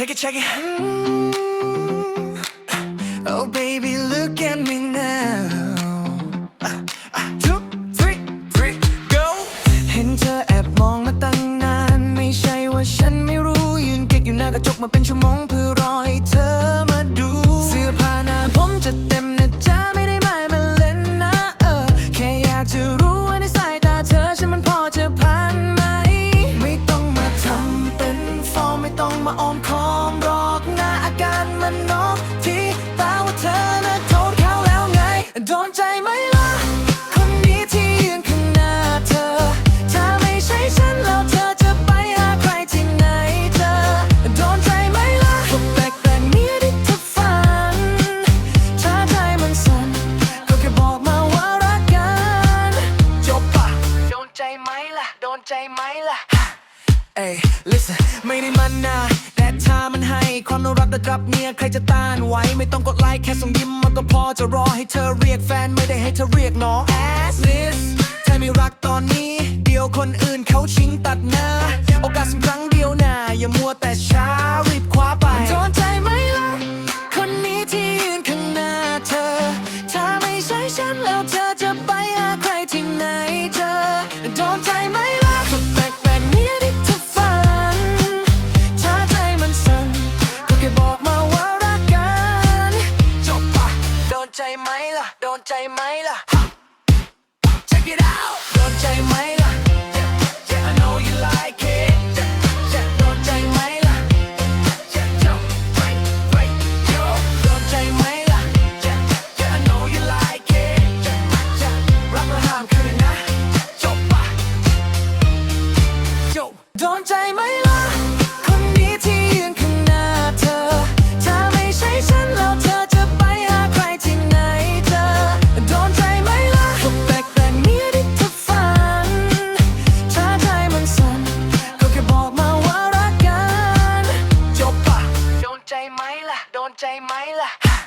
Check it, check it. Oh, baby, look at me now. Uh, uh, Two, three, three, go. เห็นเธอแอบมองมาตั้งนาน ไม่ใช่ว่าฉันไม่รู้ ยืนเก๊กอยู่หน้ากระจกมาเป็นชั่วโมงเพื่อ ใจไหมล่ะเอ้ย listen ไม่ได้มันนะแต่ถ้ามันให้ความน่ารักระดับเนี้ยใครจะต้านไหวไม่ต้องกดไลค์แค่ส่งยิ้มมันก็พอจะรอให้เธอเรียกแฟนไม่ได้ให้เธอเรียกน้อง as this ถ้าไม่รักตอนนี้ เดี๋ยวคนอื่นเขาชิงตัดหน้า โอกาสสักครั้งเดียวนะอย่ามัวแต่ช้ารีบคว้าไปโดนใจไหมล่ะ คนนี้ที่ยืนข้างหน้าเธอ ถ้าไม่ใช่ฉันแล้วเธอจะไปหาใครที่ไหน ใจไหมล่ะ Check it out โดนใจไหม ว่